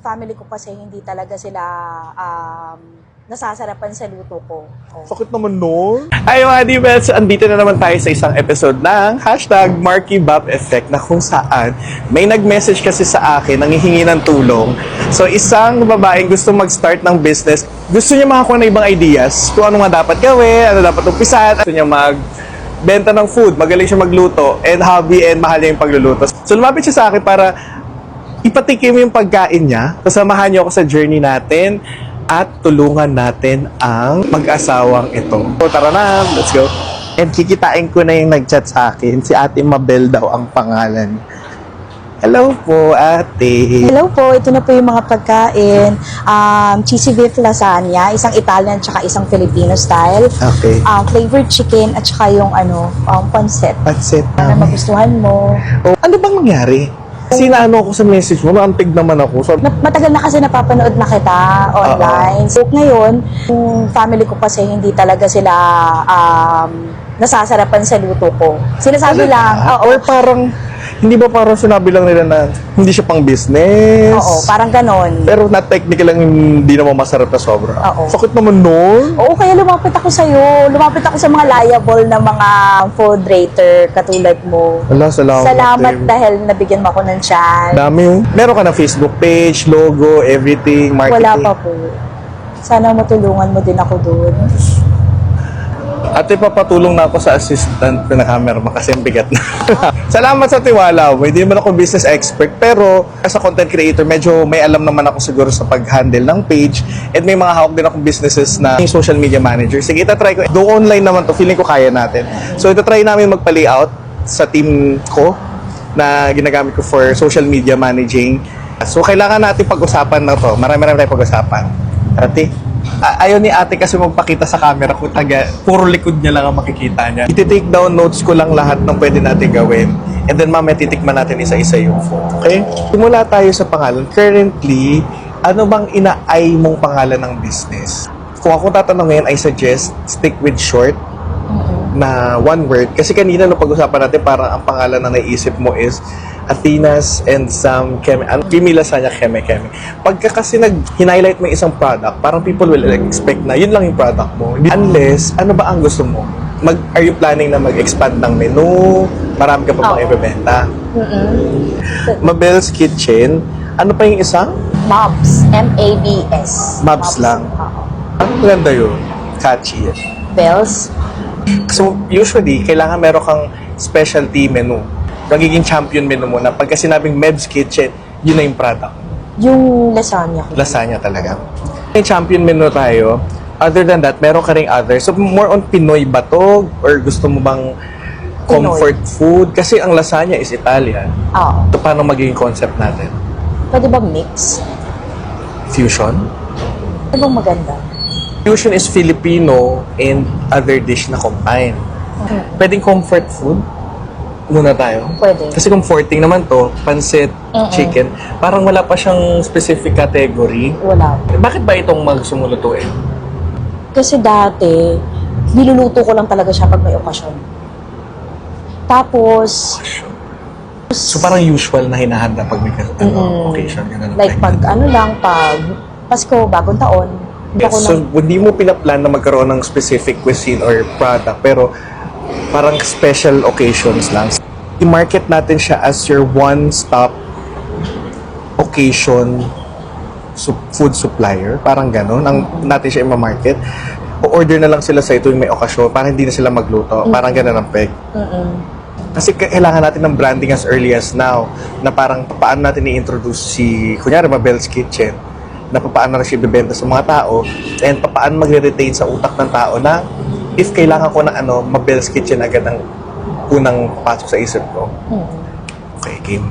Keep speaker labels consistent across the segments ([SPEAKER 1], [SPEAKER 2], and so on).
[SPEAKER 1] family ko kasi hindi talaga sila um, nasasarapan sa luto ko. Oh.
[SPEAKER 2] Sakit naman nun. Ay mga divets, andito na naman tayo sa isang episode ng hashtag Marky Bop Effect na kung saan may nag-message kasi sa akin, nangihingi ng tulong. So isang babaeng gusto mag-start ng business, gusto niya makakuha ng ibang ideas kung ano nga dapat gawin, ano dapat umpisan, gusto niya mag benta ng food, magaling siya magluto, and hobby and mahal niya yung pagluluto. So lumapit siya sa akin para ipatikim yung pagkain niya. Kasamahan niyo ako sa journey natin at tulungan natin ang mag-asawang ito. So tara na, let's go. And kikitain ko na yung nag-chat sa akin. Si Ate Mabel daw ang pangalan. Hello po, ate.
[SPEAKER 1] Hello po, ito na po yung mga pagkain. Um, cheesy beef lasagna, isang Italian tsaka isang Filipino style.
[SPEAKER 2] Okay.
[SPEAKER 1] Um, flavored chicken at tsaka yung ano, um, pancit.
[SPEAKER 2] Pancit
[SPEAKER 1] Para
[SPEAKER 2] namin.
[SPEAKER 1] magustuhan mo.
[SPEAKER 2] Oh, ano bang nangyari? Kasi naano ako sa message mo, naantig naman ako. So,
[SPEAKER 1] Na- matagal na kasi napapanood na kita online. So ngayon, yung family ko kasi hindi talaga sila um, nasasarapan sa luto ko. Sinasabi lang, oo,
[SPEAKER 2] Or parang, hindi ba parang sinabi lang nila na hindi siya pang business?
[SPEAKER 1] oo, parang ganon.
[SPEAKER 2] Pero not technical lang hindi naman masarap na sobra.
[SPEAKER 1] Oo.
[SPEAKER 2] Sakit naman nun.
[SPEAKER 1] Oo, kaya lumapit ako sa'yo. Lumapit ako sa mga liable na mga food rater katulad mo.
[SPEAKER 2] Wala, salamat.
[SPEAKER 1] Salamat
[SPEAKER 2] eh.
[SPEAKER 1] dahil nabigyan mo ako ng chance.
[SPEAKER 2] Dami yung... Meron ka ng Facebook page, logo, everything, marketing.
[SPEAKER 1] Wala pa po. Sana matulungan mo din ako doon.
[SPEAKER 2] Ate, papatulong na ako sa assistant ko na camera kasi ang bigat na. Salamat sa tiwala mo. Hindi naman ako business expert, pero as a content creator, medyo may alam naman ako siguro sa pag-handle ng page and may mga hawak din akong businesses na social media manager. Sige, itatry ko. Do online naman to. Feeling ko kaya natin. So, itatry namin magpa-layout sa team ko na ginagamit ko for social media managing. So, kailangan natin pag-usapan na to. Marami-marami tayong pag-usapan. Ate, ayaw ni ate kasi magpakita sa camera kung taga, puro likod niya lang ang makikita niya. Iti-take down notes ko lang lahat ng pwede natin gawin. And then mamaya titikman natin isa-isa yung phone. Okay? Simula tayo sa pangalan. Currently, ano bang ina-ay mong pangalan ng business? Kung ako tatanungin, I suggest stick with short na one word. Kasi kanina nung pag-usapan natin, parang ang pangalan na naisip mo is Athenas and some Keme. Ang Kimi Lasagna Keme Keme. Pagka kasi nag highlight mo yung isang product, parang people will expect na yun lang yung product mo. Unless, ano ba ang gusto mo? Mag, are you planning na mag-expand ng menu? Marami ka pa bang
[SPEAKER 1] Oo.
[SPEAKER 2] ibebenta?
[SPEAKER 1] Mm-mm.
[SPEAKER 2] Mabel's Kitchen. Ano pa yung isa?
[SPEAKER 1] Mobs. M-A-B-S.
[SPEAKER 2] Mobs lang.
[SPEAKER 1] Oo.
[SPEAKER 2] Ang ganda yun. Catchy.
[SPEAKER 1] Bells.
[SPEAKER 2] So, usually, kailangan meron kang specialty menu. Magiging champion menu mo na pagka sinabing Meb's Kitchen, yun na yung product.
[SPEAKER 1] Yung lasagna ko.
[SPEAKER 2] Lasagna talaga. May champion menu tayo. Other than that, meron ka ring other. So, more on Pinoy ba to? Or gusto mo bang comfort food? Kasi ang lasagna is Italian.
[SPEAKER 1] Oo.
[SPEAKER 2] So, paano magiging concept natin?
[SPEAKER 1] Pwede ba mix?
[SPEAKER 2] Fusion?
[SPEAKER 1] Ano bang maganda?
[SPEAKER 2] Fusion is Filipino and other dish na combine. Pwedeng comfort food? Muna tayo.
[SPEAKER 1] Pwede.
[SPEAKER 2] Kasi comforting naman to, pansit,
[SPEAKER 1] Mm-mm.
[SPEAKER 2] chicken, parang wala pa siyang specific category.
[SPEAKER 1] Wala.
[SPEAKER 2] Bakit ba itong magsumulutuin?
[SPEAKER 1] Kasi dati, niluluto ko lang talaga siya pag may okasyon. Tapos,
[SPEAKER 2] So parang usual na hinahanda pag may ano,
[SPEAKER 1] Mm-mm.
[SPEAKER 2] occasion. Ganun
[SPEAKER 1] like pag ano lang, pag Pasko, bagong taon, hindi
[SPEAKER 2] so
[SPEAKER 1] lang,
[SPEAKER 2] hindi mo pinaplan na magkaroon ng specific cuisine or product, pero parang special occasions lang. I-market natin siya as your one-stop occasion food supplier. Parang ganun. Ang natin siya i-market. O-order na lang sila sa ito yung may okasyon para hindi na sila magluto. Parang ganun ang peg. Kasi kailangan natin ng branding as early as now na parang paano natin i-introduce si, kunyari, Mabel's Kitchen na paano na siya ibibenta sa mga tao and paano magre-retain sa utak ng tao na if kailangan ko ng ano, Mabel's Kitchen agad ang unang pasok sa isip ko. Okay, game.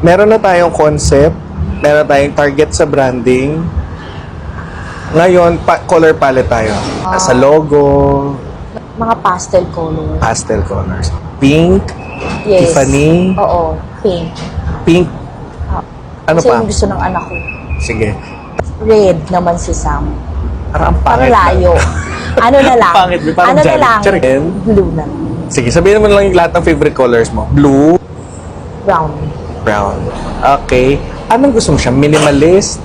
[SPEAKER 2] Meron na tayong concept, meron tayong target sa branding. Ngayon, pa- color palette tayo. Sa logo,
[SPEAKER 1] mga pastel color.
[SPEAKER 2] pastel colors. Pink,
[SPEAKER 1] Yes.
[SPEAKER 2] Tiffany,
[SPEAKER 1] Oo, pink.
[SPEAKER 2] pink,
[SPEAKER 1] Ah,
[SPEAKER 2] ano
[SPEAKER 1] Kasi
[SPEAKER 2] pa?
[SPEAKER 1] yung gusto ng anak ko.
[SPEAKER 2] Sige.
[SPEAKER 1] Red naman si Sam.
[SPEAKER 2] Parang ang
[SPEAKER 1] Parang
[SPEAKER 2] pangit.
[SPEAKER 1] layo. ano na lang?
[SPEAKER 2] Pangit, parang
[SPEAKER 1] ano na
[SPEAKER 2] Janet
[SPEAKER 1] lang?
[SPEAKER 2] Chergen.
[SPEAKER 1] Blue na.
[SPEAKER 2] Sige, sabihin mo lang yung lahat ng favorite colors mo. Blue,
[SPEAKER 1] Brown.
[SPEAKER 2] brown. Okay. Anong gusto mo siya? Minimalist?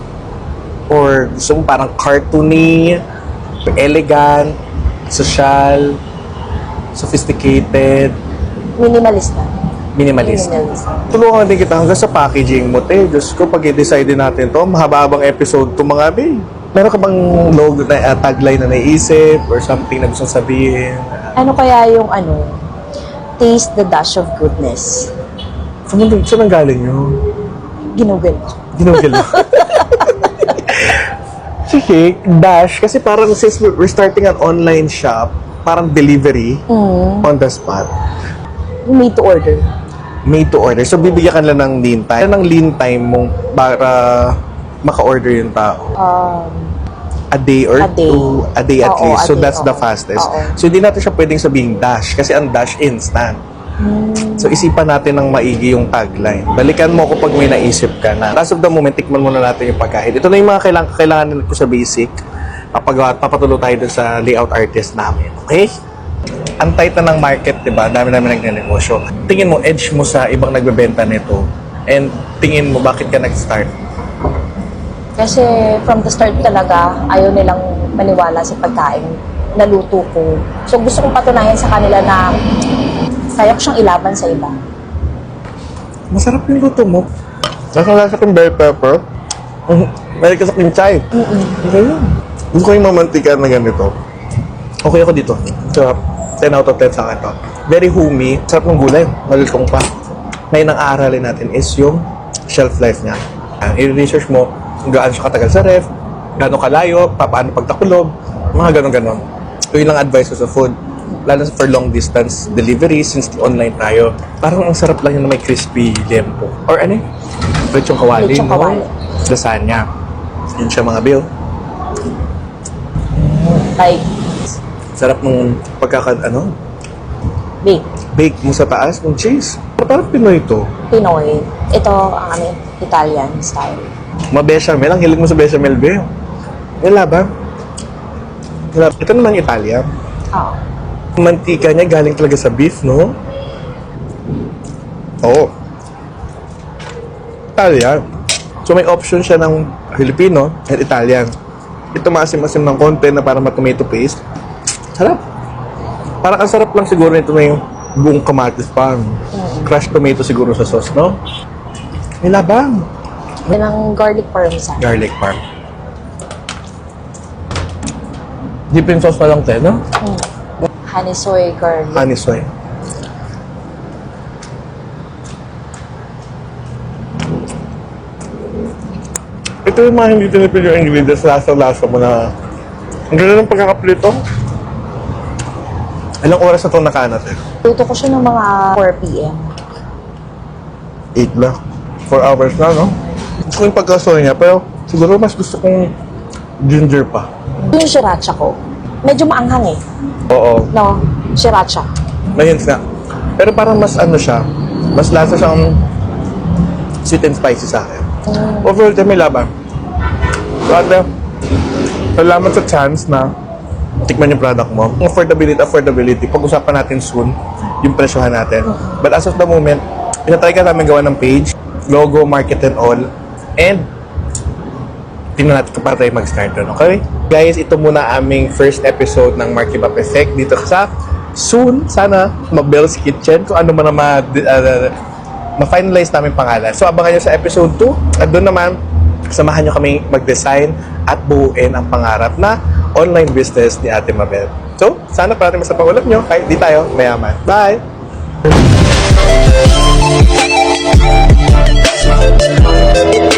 [SPEAKER 2] Or gusto mo parang cartoony? Elegant? Social? Sophisticated?
[SPEAKER 1] Minimalist na.
[SPEAKER 2] Minimalist?
[SPEAKER 1] Minimalist.
[SPEAKER 2] Tulungan din kita hanggang sa packaging mo, te. Diyos ko, pag i-decide natin to, mahaba-habang episode to mga be. Meron ka bang logo na uh, tagline na naisip or something na gustong sabihin?
[SPEAKER 1] Ano kaya yung ano? Taste the dash of goodness.
[SPEAKER 2] Saan, saan ang galing yun?
[SPEAKER 1] Ko.
[SPEAKER 2] Ginugil mo. Sige, Dash, kasi parang since we're starting an online shop, parang delivery
[SPEAKER 1] Mm.
[SPEAKER 2] on the spot,
[SPEAKER 1] Made to order.
[SPEAKER 2] made to order. So, bibigyan ka lang ng lean time. Ano ang lean time mong para maka-order yung tao?
[SPEAKER 1] Um,
[SPEAKER 2] A day or
[SPEAKER 1] A day.
[SPEAKER 2] two? A day at
[SPEAKER 1] Oo,
[SPEAKER 2] least. So,
[SPEAKER 1] day,
[SPEAKER 2] that's the
[SPEAKER 1] oo.
[SPEAKER 2] fastest.
[SPEAKER 1] Oo.
[SPEAKER 2] So, hindi natin siya pwedeng sabing Dash kasi ang Dash instant.
[SPEAKER 1] mm,
[SPEAKER 2] So, isipan natin ng maigi yung tagline. Balikan mo ko pag may naisip ka na. As of the moment, tikman muna natin yung pagkain. Ito na yung mga kailangan, kailangan ko sa basic. Papagawa, papatulo tayo dun sa layout artist namin. Okay? Ang tight na ng market, di ba? Dami namin nagnegosyo. Tingin mo, edge mo sa ibang nagbebenta nito. And tingin mo, bakit ka nag-start?
[SPEAKER 1] Kasi from the start talaga, ayaw nilang maniwala sa pagkain na luto ko. So gusto kong patunayan sa kanila na kaya ko siyang ilaban sa iba.
[SPEAKER 2] Masarap yung luto mo. Nasa-lasa kong bell pepper. Mm, Meron ka sa kinchay. Yun. Gusto ko yung mamantika na ganito. Okay ako dito. Sarap. 10 out of 10 sa akin to. Very homey. Sarap ng gulay. Malilkong pa. Ngayon ang aaralin natin is yung shelf life niya. Uh, I-research mo gaano siya katagal sa ref, gaano kalayo, pa- paano pagtakulob, mga ganon-ganon. So yun ang advice ko sa food. Lalo sa for long distance delivery since online tayo. Parang ang sarap lang yun na may crispy lempo. Or ano yun? Lechong kawali,
[SPEAKER 1] Lechong
[SPEAKER 2] no?
[SPEAKER 1] kawali.
[SPEAKER 2] Lasagna. Yun siya mga bill.
[SPEAKER 1] Like,
[SPEAKER 2] Sarap ng pagkaka, ano,
[SPEAKER 1] big,
[SPEAKER 2] bake mo sa taas ng cheese. Parang Pinoy to.
[SPEAKER 1] Pinoy. Ito ang aming Italian style.
[SPEAKER 2] Mabechamel. Ang hilig mo sa bechamel, be. Wala ba? Wala. Ito naman Italia.
[SPEAKER 1] Ah,
[SPEAKER 2] Ang mantika niya galing talaga sa beef, no? Oo. Italian. So may option siya ng Filipino at Italian. Ito maasim-asim ng konti na para ma-tomato paste. Sarap. Parang ang sarap lang siguro nito na yung buong kamatis pa. Crushed tomato siguro sa sauce, no? May labang.
[SPEAKER 1] Yan ang garlic parmesan.
[SPEAKER 2] Garlic parm. Dipping sauce na lang tayo, no?
[SPEAKER 1] Mm. Honey soy garlic.
[SPEAKER 2] Honey soy. Ito yung mga hindi tinipid yung ingredients, lasa-lasa mo na. Ang ganda ng pagkakaplito. Ilang oras na itong nakaanat eh?
[SPEAKER 1] Luto ko siya ng mga 4 p.m.
[SPEAKER 2] 8 na. 4 hours na, no? Gusto ko yung pagkasoy niya, pero siguro mas gusto kong ginger pa.
[SPEAKER 1] Yung sriracha ko, medyo maanghang eh.
[SPEAKER 2] Oo.
[SPEAKER 1] No? Sriracha.
[SPEAKER 2] May hints nga. Pero parang mas ano siya, mas lasa siyang sweet and spicy sa akin. Overall, tayo may laban. Ate, salamat sa chance na tikman yung product mo. Yung affordability, affordability, pag-usapan natin soon yung presyohan natin. But as of the moment, pinatry ka namin gawa ng page, logo, market and all, and tingnan natin kung para tayo mag-start doon, okay? Guys, ito muna aming first episode ng Marky Bap Effect dito sa soon, sana, ma-Bell's Kitchen, kung ano man na ma, uh, ma-finalize namin pangalan. So, abangan nyo sa episode 2. At doon naman, samahan nyo kami mag-design at buuin ang pangarap na online business ni Ate Mabel. So, sana parating mas sa pangulam nyo, kahit di tayo mayaman. Bye! Thank you.